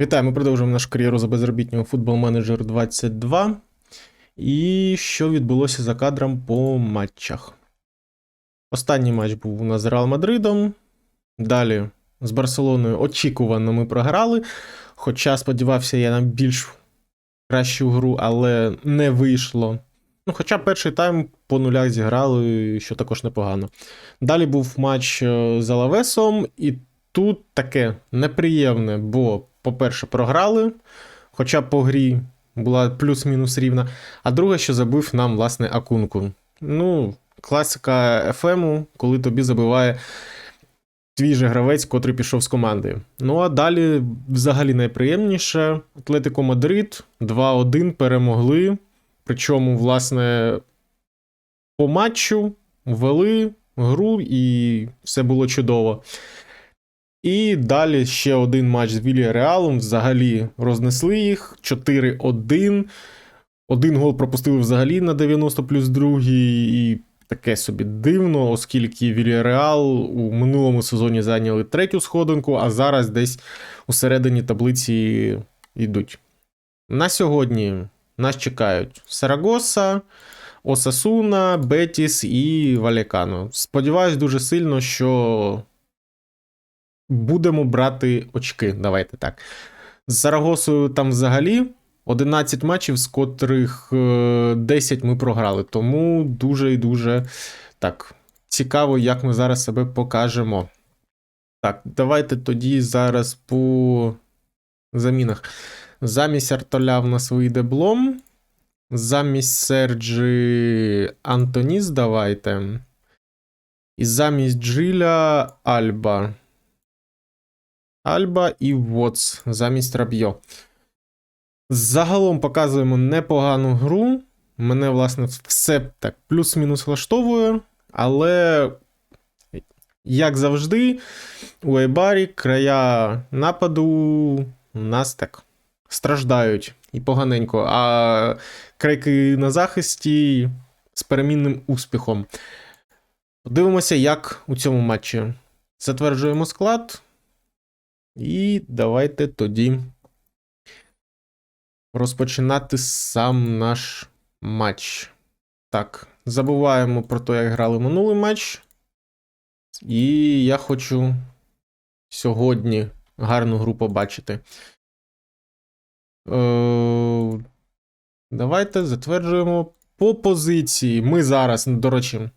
Вітаю, ми продовжуємо нашу кар'єру за безробітнього футбол менеджер 22. І що відбулося за кадром по матчах? Останній матч був у нас з Реал Мадридом. Далі з Барселоною очікувано ми програли. Хоча сподівався я на більш кращу гру, але не вийшло. Ну, хоча перший тайм по нулях зіграли, що також непогано. Далі був матч е, з Алавесом, і тут таке неприємне, бо, по-перше, програли, хоча по грі була плюс-мінус рівна. А друге, що забив нам, власне, Акунку. Ну, класика ФМу, коли тобі забиває твій же гравець, котрий пішов з команди. Ну а далі, взагалі, найприємніше. Атлетико Мадрид 2-1 перемогли. Причому, власне, по матчу вели гру, і все було чудово. І далі ще один матч з Вільяреалом. Взагалі рознесли їх 4-1. Один гол пропустили взагалі на 90 плюс другий. І таке собі дивно, оскільки Вільяреал у минулому сезоні зайняли третю сходинку, а зараз десь у середині таблиці йдуть. На сьогодні нас чекають Сарагоса, Осасуна, Бетіс і Валякано. Сподіваюсь дуже сильно, що будемо брати очки. Давайте так. З Сарагосою там взагалі 11 матчів, з котрих е, 10 ми програли. Тому дуже і дуже так цікаво, як ми зараз себе покажемо. Так, давайте тоді зараз по замінах. Замість Артоля в нас вийде Блом. Замість Серджі Антоніс давайте. І замість Джиля Альба. Альба і Воц замість Рабьо. Загалом показуємо непогану гру. Мене, власне, все так плюс-мінус влаштовує. Але, як завжди, у Ейбарі края нападу у нас так страждають і поганенько. А крайки на захисті з перемінним успіхом. Подивимося, як у цьому матчі. Затверджуємо склад. І давайте тоді розпочинати сам наш матч. Так, забуваємо про те, як грали минулий матч. І я хочу сьогодні гарну гру побачити. Е, Давайте затверджуємо по позиції. Ми зараз, до речі,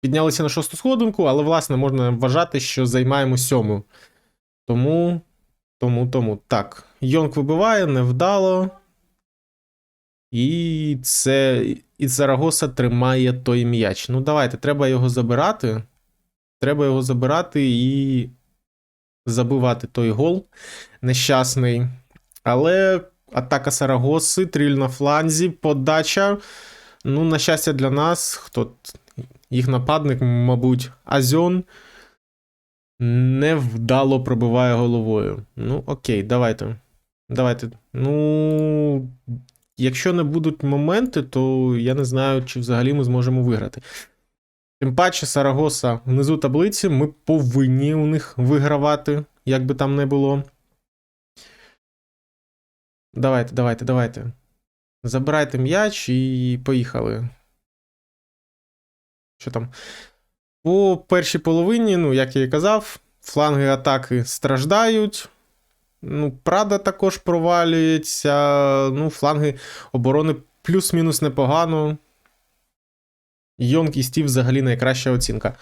піднялися на шосту сходинку, але, власне, можна вважати, що займаємо сьому. Тому, тому, тому. Так. Йонг вибиває, невдало. І це. І Зарагоса тримає той м'яч. Ну, давайте, треба його забирати. Треба його забирати і забивати той гол нещасний. Але атака Сарагоси, тріль на фланзі, подача. Ну, на щастя, для нас, хто їх нападник, мабуть, Азьон невдало пробиває головою. Ну, окей, давайте. Давайте. Ну, якщо не будуть моменти, то я не знаю, чи взагалі ми зможемо виграти. Тим паче, Сарагоса внизу таблиці, ми повинні у них вигравати, як би там не було. Давайте, давайте, давайте. Забирайте м'яч і поїхали. Що там? По першій половині, ну, як я і казав, фланги атаки страждають. Ну, Прада також провалюється. Ну, фланги оборони плюс-мінус непогано. Йонг і Стів взагалі найкраща оцінка.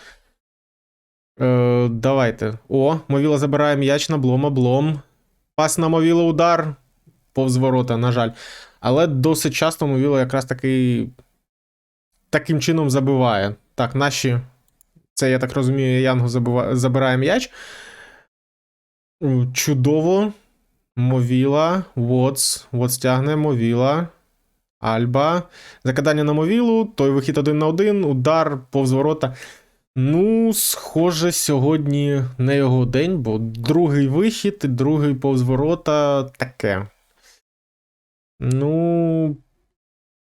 Е, Давайте. О, Мовіла забирає м'яч на блома, блом. Пас на Мовіла удар. Повз ворота, на жаль. Але досить часто Мовіла якраз таки таким чином забиває. Так, наші. Це, я так розумію, забиває, забирає м'яч. Чудово. Мовіла. Вотс. Вотс тягне, Мовіла. Альба. Закидання на Мовілу. Той вихід один на один. Удар повз ворота. Ну, схоже, сьогодні не його день, бо другий вихід, другий повз ворота таке. Ну.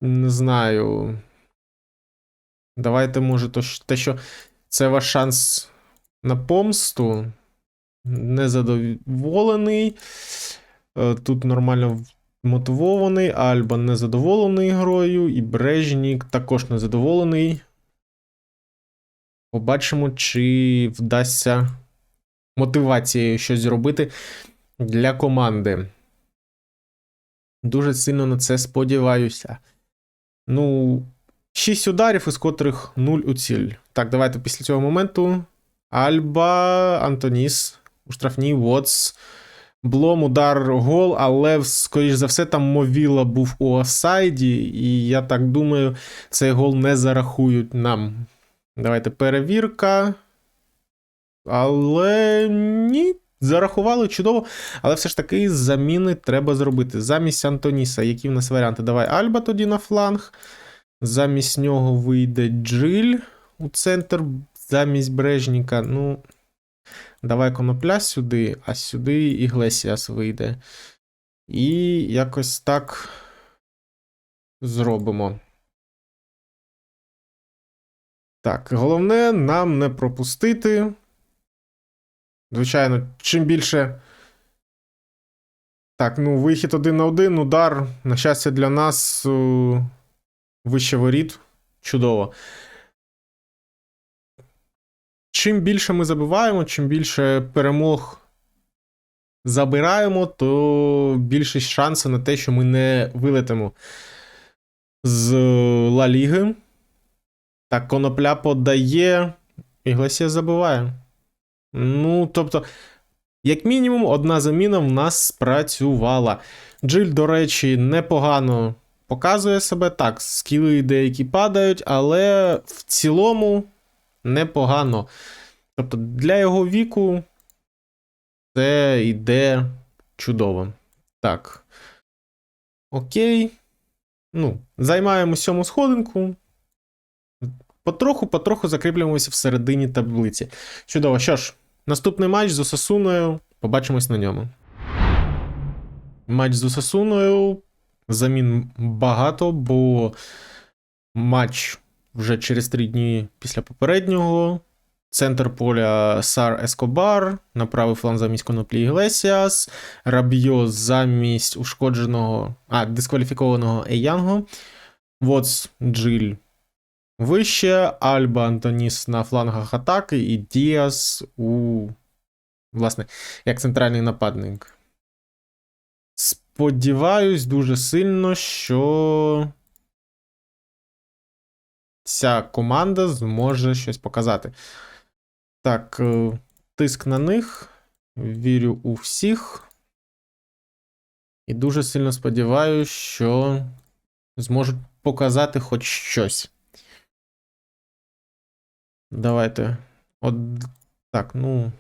Не знаю. Давайте, може, то, те, що це ваш шанс на помсту. Незадоволений. Е, Тут нормально мотивований, Альба незадоволений грою, і Брежнік також незадоволений. Побачимо, чи вдасться мотивацією щось зробити для команди. Дуже сильно на це сподіваюся. Ну, 6 ударів, із котрих 0 у ціль. Так, давайте після цього моменту. Альба, Антоніс, у штрафній, Вотс. Блом, удар, гол, але, скоріш за все, там Мовіла був у офсайді, і я так думаю, цей гол не зарахують нам. Давайте перевірка. Але ні, зарахували чудово. Але все ж таки заміни треба зробити. Замість Антоніса, які в нас варіанти? Давай Альба тоді на фланг. Замість нього вийде Джиль у центр. Замість Брежніка. Ну, давай конопля сюди, а сюди Іглесіас вийде. І якось так зробимо. Так, головне нам не пропустити. Звичайно, чим більше. Так, ну, вихід один на один, удар. На щастя, для нас вище воріт. Чудово. Чим більше ми забиваємо, чим більше перемог забираємо, то більше шансів на те, що ми не вилетимо з Ла Ліги. Так, конопля подає. Іглесія забиває. Ну, тобто, як мінімум, одна заміна в нас спрацювала. Джиль, до речі, непогано показує себе. Так, скіли деякі падають, але в цілому непогано. Тобто, для його віку це йде чудово. Так. Окей. Ну, займаємо сьому сходинку. Потроху-потроху закріплюємося всередині таблиці. Чудово. Що ж, наступний матч з Осасуною. Побачимось на ньому. Матч з Осасуною. Замін багато, бо матч вже через три дні після попереднього. Центр поля Сар Ескобар, на правий фланг замість Коноплі Іглесіас, Рабьо замість ушкодженого, а, дискваліфікованого Еянго, Воц Джиль вище, Альба Антоніс на флангах атаки і Діас у, власне, як центральний нападник. Сподіваюсь дуже сильно, що ця команда зможе щось показати. Так, е, тиск на них. Вірю у всіх. І дуже сильно сподіваюся, що зможуть показати хоч щось. Давайте. От так, ну.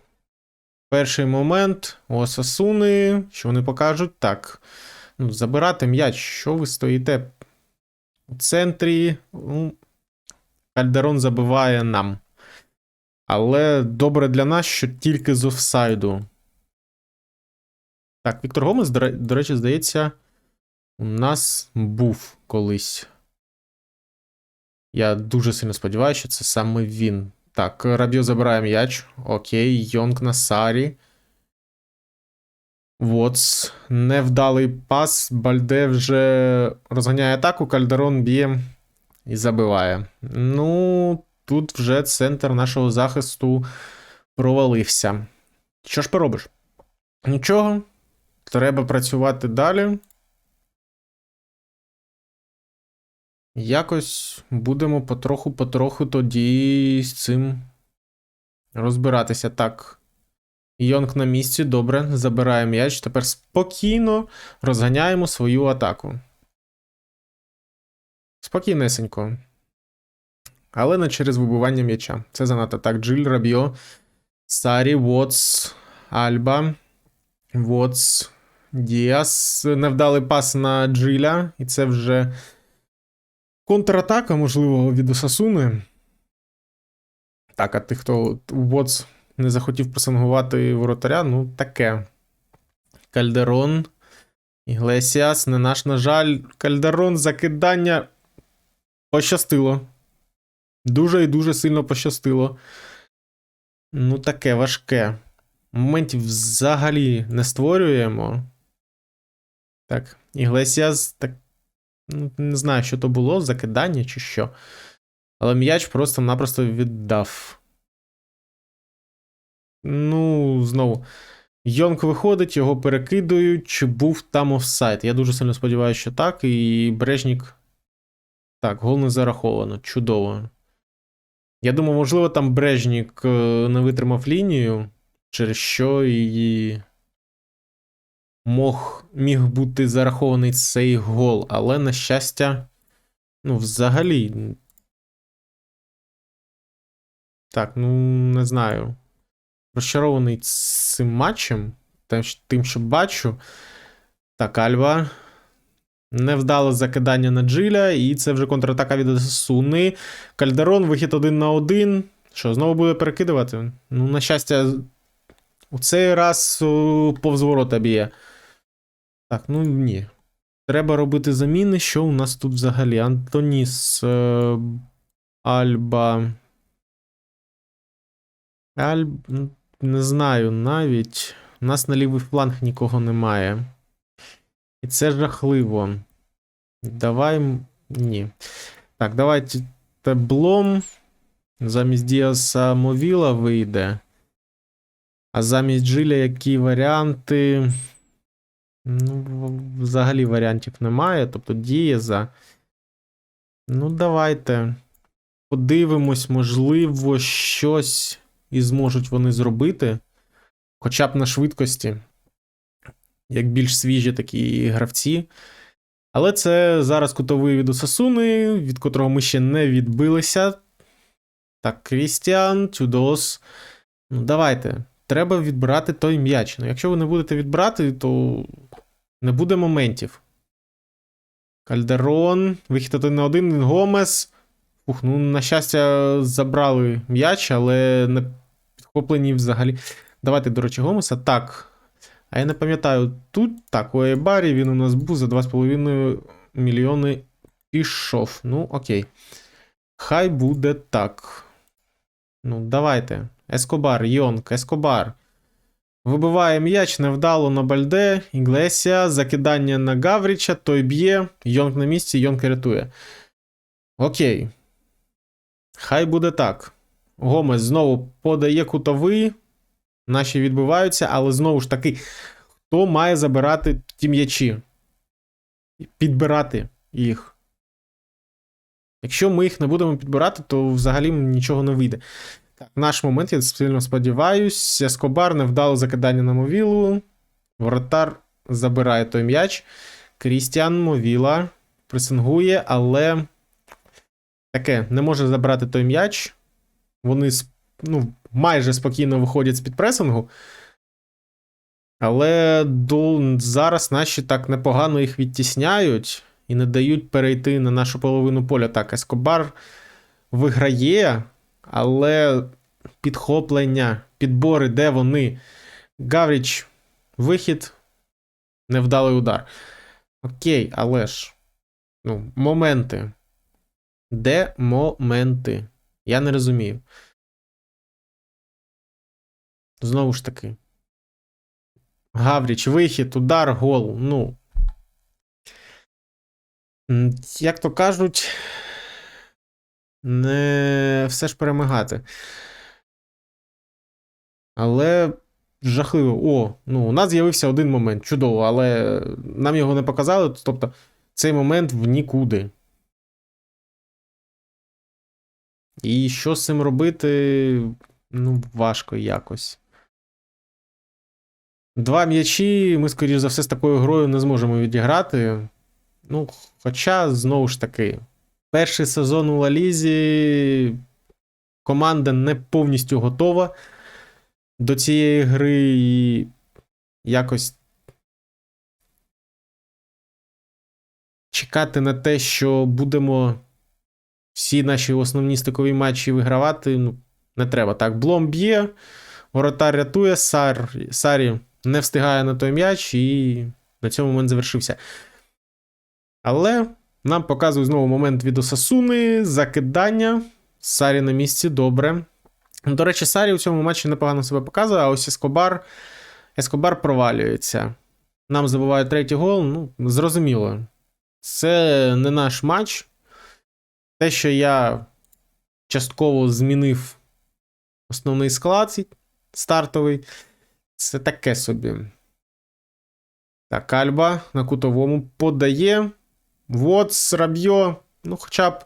Перший момент. Осасуни. Що вони покажуть? Так. Ну, Забирати м'яч. Що ви стоїте? У центрі. Ну, Кальдерон забиває нам. Але добре для нас, що тільки з офсайду. Так, Віктор Гомес, до речі, здається, у нас був колись. Я дуже сильно сподіваюся, що це саме він. Так, Рабіо забирає м'яч. Окей, Йонг на Сарі. Воц. Невдалий пас. Бальде вже розганяє атаку, Кальдерон б'є і забиває. Ну, тут вже центр нашого захисту провалився. Що ж поробиш? Нічого. Треба працювати далі. Якось будемо потроху-потроху тоді з цим розбиратися. Так. Йонг на місці, добре, забирає м'яч. Тепер спокійно розганяємо свою атаку. Спокійнесенько. Але не через вибивання м'яча. Це занадто так. Джиль, Рабіо, Сарі, Вотс, Альба, Вотс, Діас. Невдалий пас на Джиля, і це вже. Контратака, можливо, від Осасуни. Так, а тих, хто у Боц не захотів пресингувати воротаря, ну таке. Кальдерон. Іглесіас, не наш, на жаль. Кальдерон, закидання. Пощастило. Дуже і дуже сильно пощастило. Ну, таке важке. Моментів взагалі не створюємо. Так, Іглесіас, так. Ну, не знаю, що то було, закидання чи що. Але м'яч просто-напросто віддав. Ну, знову. Йонг виходить, його перекидують. Чи був там офсайд? Я дуже сильно сподіваюся, що так. І Брежнік. Так, гол не зараховано. Чудово. Я думаю, можливо, там Брежнік е, не витримав лінію, через що і мог, міг бути зарахований цей гол. Але, на щастя, ну, взагалі. Так, ну, не знаю. Розчарований цим матчем, тим, що- бачу. Так, Альва. Невдале закидання на Джиля, і це вже контратака від Суни. Кальдерон, вихід один на один. Що, знову буде перекидувати? Ну, на щастя, у цей раз о, повз ворота б'є. Так, ну ні. Треба робити заміни. Що у нас тут взагалі? Антоніс, е, Альба. Аль... ну, Не знаю навіть. У нас на лівий фланг нікого немає. І це жахливо. Давай. Ні. Так, давайте Блом. Замість Діаса Мовіла вийде. А замість Джиля які варіанти. Ну, взагалі варіантів немає. Тобто Дієза. Ну, давайте. Подивимось, можливо, щось і зможуть вони зробити. Хоча б на швидкості. Як більш свіжі такі гравці. Але це зараз кутовий від Осасуни, від котрого ми ще не відбилися. Так, Крістіан, Тюдос. Ну, давайте. Треба відбирати той м'яч. Ну, якщо ви не будете відбирати, то не буде моментів. Кальдерон, вихід один на один, Гомес. Ух, ну, на щастя, забрали м'яч, але не підхоплені взагалі. Давайте, до речі, Гомеса. Так. А я не пам'ятаю, тут так, у Ейбарі він у нас був за 2,5 мільйони пішов. Ну, окей. Хай буде так. Ну, давайте. Ескобар, Йонг, Ескобар. Вибиває м'яч невдало на Бальде, Іглесія, закидання на Гавріча, той б'є, Йонг на місці, Йонг рятує. Окей. Хай буде так. Гомес знову подає кутовий. Наші відбиваються, але знову ж таки, хто має забирати ті м'ячі? Підбирати їх. Якщо ми їх не будемо підбирати, то взагалі нічого не вийде. Наш момент, я сильно сподіваюсь. Ескобар невдало закидання на Мовілу. Воротар забирає той м'яч. Крістіан Мовіла пресингує, але таке не може забрати той м'яч. Вони ну, майже спокійно виходять з-під пресингу. Але до... зараз наші так непогано їх відтісняють і не дають перейти на нашу половину поля. Так, Ескобар виграє, але підхоплення, підбори, де вони. Гавріч, вихід, невдалий удар. Окей, але ж. Ну, моменти. Де моменти? Я не розумію. Знову ж таки. Гавріч, вихід, удар, гол. Ну. Як то кажуть, не все ж перемагати. Але жахливо. О, ну, у нас з'явився один момент. Чудово, але нам його не показали. Тобто, цей момент в нікуди. І що з цим робити? Ну, важко якось. Два м'ячі ми, скоріш за все, з такою грою не зможемо відіграти. Ну, хоча, знову ж таки, перший сезон у Лалізі команда не повністю готова до цієї гри і якось чекати на те, що будемо всі наші основні стикові матчі вигравати, ну, не треба. Так, Блом б'є, воротар рятує, Сар, Сарі не встигає на той м'яч, і на цьому момент завершився. Але нам показують знову момент від Осасуни, закидання. Сарі на місці, добре. До речі, Сарі у цьому матчі непогано себе показує, а ось Ескобар, Ескобар провалюється. Нам забувають третій гол. Ну, зрозуміло. Це не наш матч. Те, що я частково змінив основний склад стартовий, це таке собі. Так, Альба на кутовому подає. Вот, Рабьо. Ну, хоча б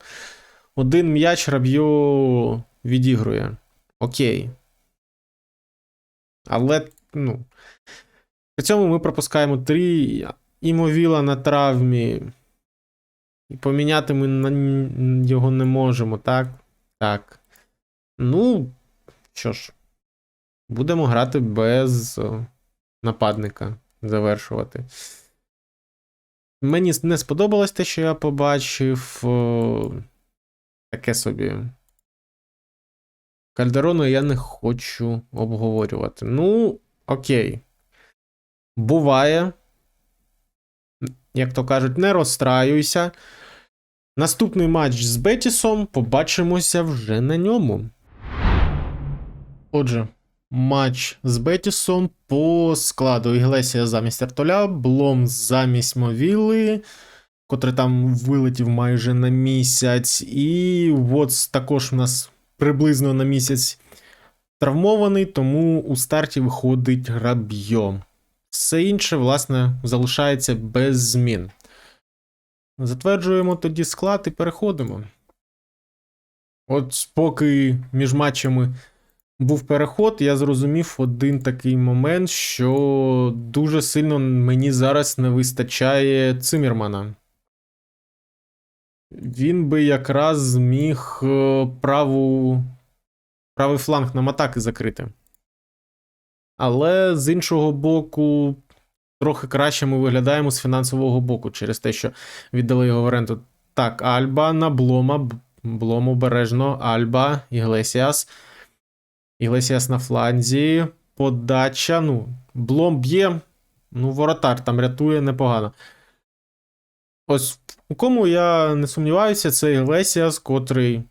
один м'яч Рабьо відігрує. Окей. Але, ну. При цьому ми пропускаємо три імовіла на травмі. І поміняти ми його не можемо, так? Так. Ну, що ж, будемо грати без нападника, завершувати. Мені не сподобалось те, що я побачив. О, таке собі. Кальдерону я не хочу обговорювати. Ну, окей. Буває. Як то кажуть, не розстраюйся. Наступний матч з Бетісом. Побачимося вже на ньому. Отже, матч з Бетісом по складу Іглесія замість Артоля, Блом замість Мовіли, котрий там вилетів майже на місяць. І Вотс також у нас приблизно на місяць травмований, тому у старті виходить Рабьо. Все інше, власне, залишається без змін. Затверджуємо тоді склад і переходимо. От поки між матчами був переход, я зрозумів один такий момент, що дуже сильно мені зараз не вистачає Цимірмана. Він би якраз зміг е, праву, правий фланг нам атаки закрити. Але з іншого боку, трохи краще ми виглядаємо з фінансового боку через те, що віддали його в оренду. Так, Альба на Блома. Блом обережно, Альба, Іглесіас. Іглесіас на фланзі. Подача. Ну, Блом б'є. Ну, воротар там рятує непогано. Ось у кому я не сумніваюся, це Іглесіас, котрий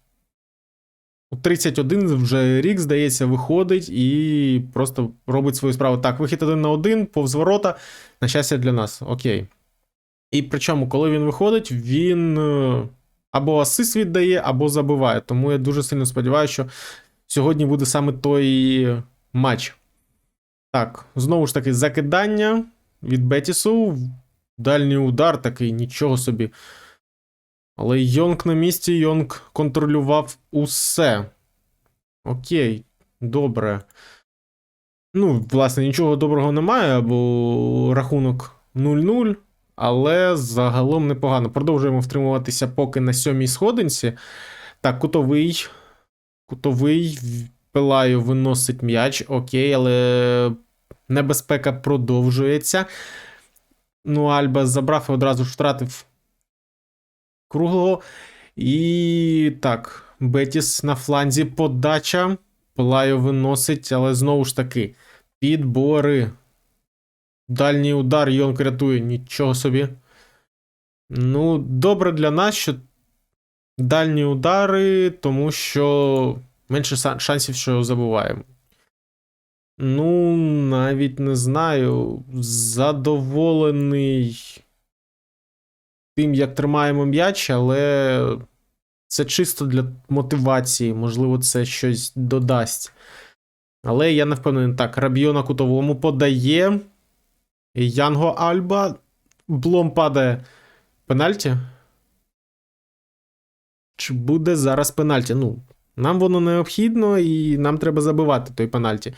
у 31 вже рік, здається, виходить і просто робить свою справу. Так, вихід один на один, повз ворота. На щастя для нас. Окей. І причому, коли він виходить, він е, або асист віддає, або забиває. Тому я дуже сильно сподіваюся, що сьогодні буде саме той матч. Так, знову ж таки, закидання від Бетісу. Дальній удар такий, нічого собі. Але Йонг на місці, Йонг контролював усе. Окей, добре. Ну, власне, нічого доброго немає, бо рахунок 0-0, але загалом непогано. Продовжуємо втримуватися поки на сьомій сходинці. Так, кутовий. Кутовий. Пилаю виносить м'яч. Окей, але небезпека продовжується. Ну, Альба забрав і одразу ж втратив круглого. І так, Бетіс на фланзі подача. Пилаю виносить, але знову ж таки, підбори. Дальній удар Йонк рятує, нічого собі. Ну, добре для нас, що дальні удари, тому що менше шансів, що забуваємо. Ну, навіть не знаю. Задоволений тим, як тримаємо м'яч, але це чисто для мотивації. Можливо, це щось додасть. Але я не впевнений. Так, Рабіо на кутовому подає. Янго Альба. Блом падає. Пенальті? Чи буде зараз пенальті? Ну, нам воно необхідно, і нам треба забивати той пенальті.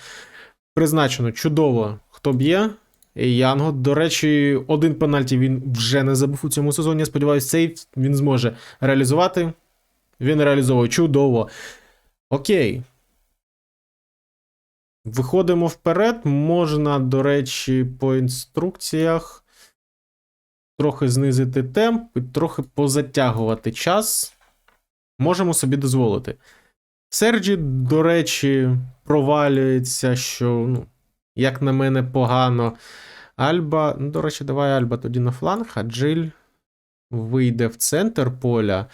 Призначено чудово. Хто б'є? Янго. До речі, один пенальті він вже не забув у цьому сезоні. Сподіваюсь, цей він зможе реалізувати. Він реалізовує чудово. Окей. Виходимо вперед. Можна, до речі, по інструкціях трохи знизити темп і трохи позатягувати час. Можемо собі дозволити. Серджі, до речі, провалюється, що, ну, як на мене, погано. Альба, ну, до речі, давай Альба тоді на фланг, а Джиль вийде в центр поля.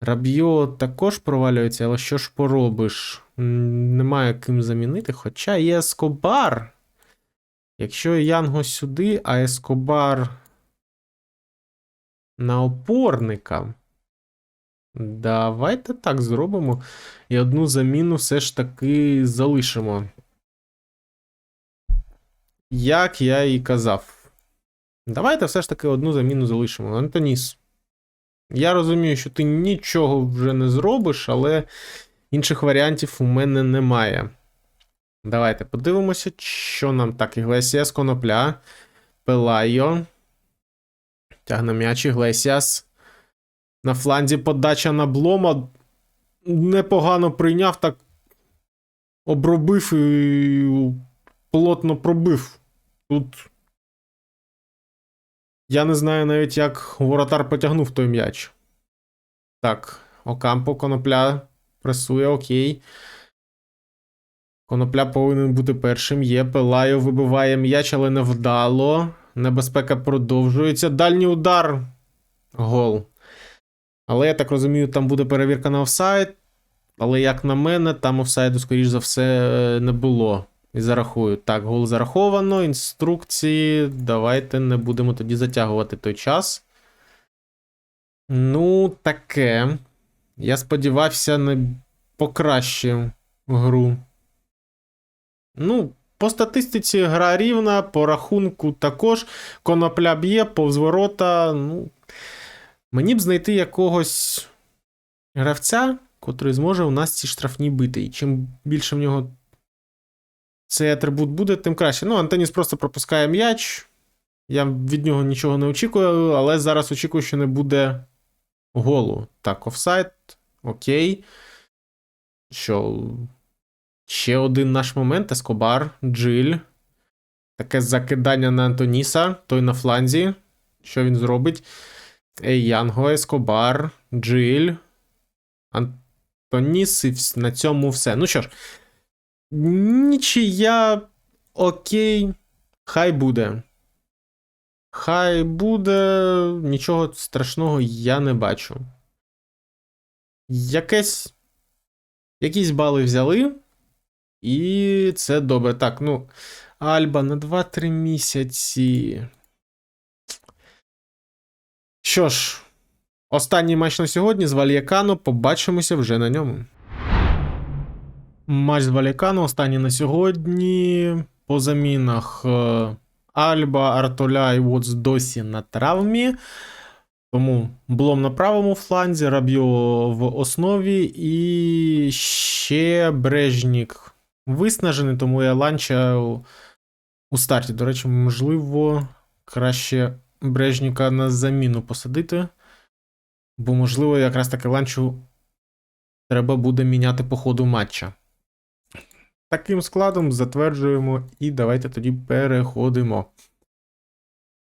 Раб'йо також провалюється, але що ж поробиш? Немає ким замінити. Хоча є Скобар. Якщо Янго сюди, а Ескобар на опорника. Давайте так зробимо. І одну заміну все ж таки залишимо. Як я і казав. Давайте все ж таки одну заміну залишимо. Антоніс. Я розумію, що ти нічого вже не зробиш, але інших варіантів у мене немає. Давайте подивимося, що нам так. Іглесіас, Конопля, Пелайо. Тягне м'яч Іглесіас. На фланзі подача на Блома. Непогано прийняв, так обробив і плотно пробив. Тут. Я не знаю навіть, як воротар потягнув той м'яч. Так, Окампо, конопля пресує, окей. Конопля повинен бути першим. Є. Пелайо вибиває м'яч, але невдало. Небезпека продовжується. Дальній удар. Гол. Але я так розумію, там буде перевірка на офсайд. Але, як на мене, там офсайду, скоріш за все, не було. І зарахую. Так, гол зараховано. Інструкції. Давайте не будемо тоді затягувати той час. Ну, таке. Я сподівався на покращив гру. Ну, по статистиці гра рівна, по рахунку також. Конопля б'є, повз ворота. Ну, мені б знайти якогось гравця, котрий зможе у нас ці штрафні бити. І чим більше в нього цей атрибут буде, тим краще. Ну, Антоніс просто пропускає м'яч. Я від нього нічого не очікую, але зараз очікую, що не буде голу. Так, офсайд. Окей. Що. Ще один наш момент. Ескобар, Джиль. Таке закидання на Антоніса, той на фланзі. Що він зробить? Янго, Ескобар, Джиль. Антоніс, і на цьому все. Ну що ж, нічия. Окей. Хай буде. Хай буде. Нічого страшного я не бачу. Якесь. Якісь бали взяли. І це добре. Так, ну. Альба на 2-3 місяці. Що ж, останній матч на сьогодні з Вальякано. Побачимося вже на ньому. Матч з Валікано останній на сьогодні. По замінах е, Альба, Артоля і Вотс досі на травмі. Тому Блом на правому фланзі, Рабьо в основі і ще Брежнік виснажений, тому я ланча у старті. До речі, можливо, краще Брежніка на заміну посадити. Бо, можливо, якраз таки ланчу треба буде міняти по ходу матча. Таким складом затверджуємо і давайте тоді переходимо.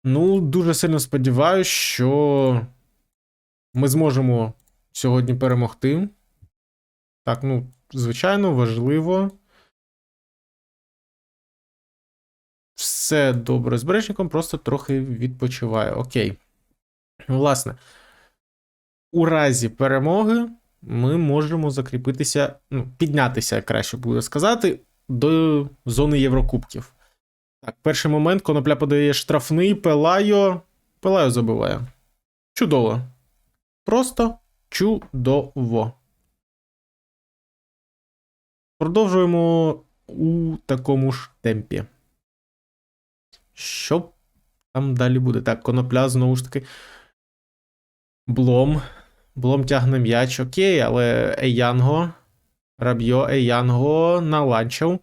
Ну, дуже сильно сподіваюся, що ми зможемо сьогодні перемогти. Так, ну, звичайно, важливо. Все добре з Брежником, просто трохи відпочиває. Окей. Власне, у разі перемоги ми можемо закріпитися, ну, піднятися, краще буде сказати, до зони Єврокубків. Так, перший момент конопля подає штрафний, Пелайо. Пелайо забиває. Чудово. Просто чудово. Продовжуємо у такому ж темпі. Що там далі буде? Так, конопля знову ж таки. Блом. Блом тягне м'яч, окей, але Еянго. Рабьо Еянго наланчав.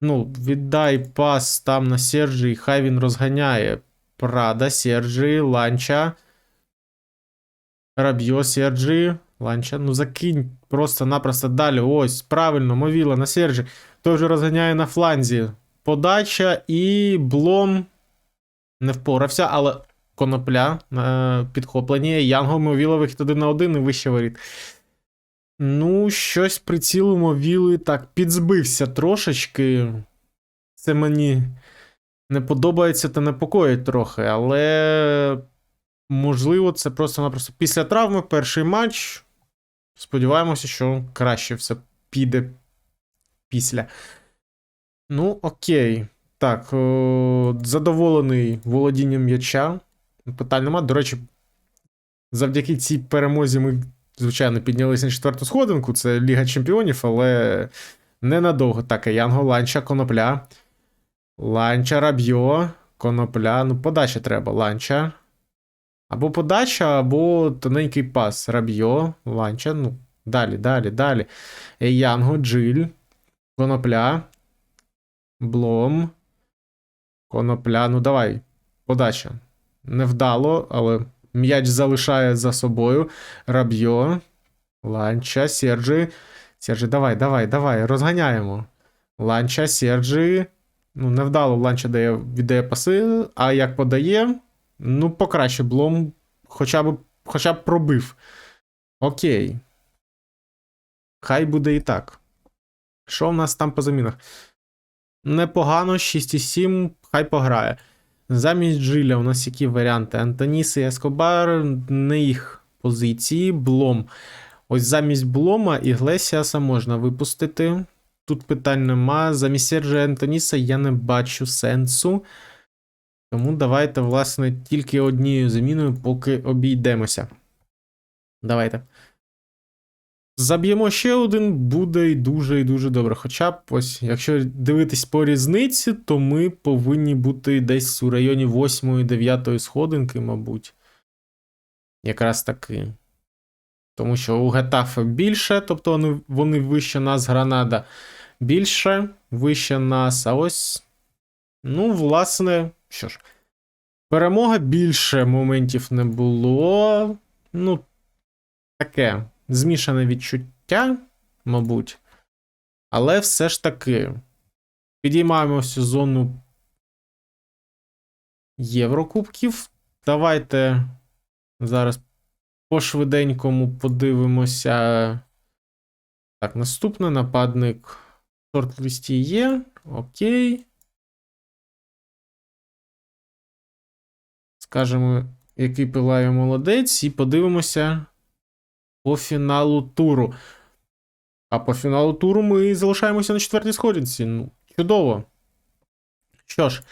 Ну, віддай пас там на Сержі, хай він розганяє. Прада, Сержі, ланча. Рабьо, Сержі, ланча. Ну, закинь просто-напросто далі. Ось, правильно, Мовіла на Сержі. Той вже розганяє на фланзі. Подача і Блом не впорався, але конопля на підхопленні. Янго Мовіла вихід один на один і вище воріт. Ну, щось приціл Мовіли так підзбився трошечки. Це мені не подобається та непокоїть трохи, але можливо, це просто-напросто після травми перший матч. Сподіваємося, що краще все піде після. Ну, окей. Так, о, задоволений володінням м'яча. Питань нема. До речі, завдяки цій перемозі ми, звичайно, піднялися на четверту сходинку. Це Ліга Чемпіонів, але ненадовго. Так, Янго, Ланча, Конопля. Ланча, Рабьо, Конопля. Ну, подача треба. Ланча. Або подача, або тоненький пас. Рабьо, Ланча. Ну, далі, далі, далі. Янго, Джиль, Конопля. Блом. Конопля. Ну, давай. Подача. Невдало, але м'яч залишає за собою. Рабьо. Ланча, Серджі. Серджі, давай, давай, давай. Розганяємо. Ланча, Серджі. Ну, невдало Ланча дає, віддає паси, а як подає, ну, покраще Блом хоча б, хоча б пробив. Окей. Хай буде і так. Що в нас там по замінах? Непогано, 6,7, хай пограє. Замість Джиля у нас які варіанти? Антоніс і Ескобар, не їх позиції. Блом. Ось замість Блома Іглесіаса можна випустити. Тут питань нема. Замість Сержа Антоніса я не бачу сенсу. Тому давайте, власне, тільки однією заміною, поки обійдемося. Давайте. Заб'ємо ще один, буде і дуже і дуже добре. Хоча б ось, якщо дивитись по різниці, то ми повинні бути десь у районі 8-9 сходинки, мабуть. Якраз таки. Тому що у Гетафе більше, тобто вони, вони вище нас, Гранада більше, вище нас. А ось. Ну, власне, що ж. Перемога більше моментів не було. Ну, таке змішане відчуття, мабуть. Але все ж таки підіймаємося в зону Єврокубків. Давайте зараз по швиденькому подивимося. Так, наступний нападник шорт-листі є. Окей. Скажемо, який пилає молодець, і подивимося по фіналу туру. А по фіналу туру ми залишаємося на четвертій сходинці. Ну, чудово. Що ж,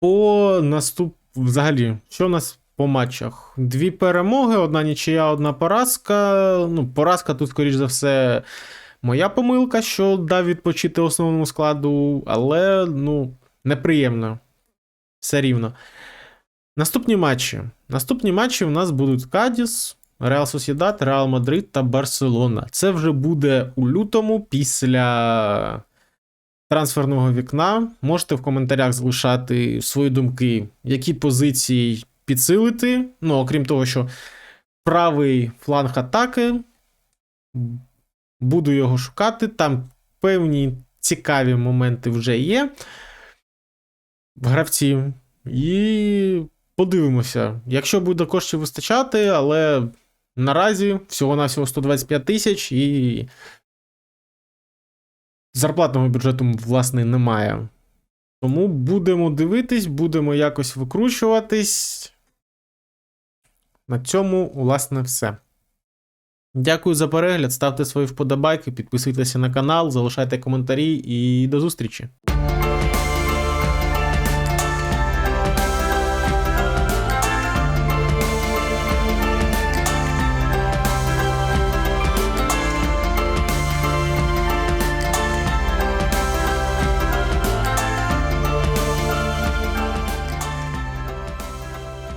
по наступ... Взагалі, що у нас по матчах? Дві перемоги, одна нічия, одна поразка. Ну, поразка тут, скоріш за все, моя помилка, що дав відпочити основному складу, але, ну, неприємно. Все рівно. Наступні матчі. Наступні матчі у нас будуть Кадіс, Реал Сосєдат, Реал Мадрид та Барселона. Це вже буде у лютому після трансферного вікна. Можете в коментарях залишати свої думки, які позиції підсилити. Ну, окрім того, що правий фланг атаки. Буду його шукати. Там певні цікаві моменти вже є. В гравці. І подивимося. Якщо буде коштів вистачати, але наразі всього-навсього 125 тисяч і зарплатного бюджету, власне, немає. Тому будемо дивитись, будемо якось викручуватись. На цьому, власне, все. Дякую за перегляд. Ставте свої вподобайки, підписуйтеся на канал, залишайте коментарі і до зустрічі!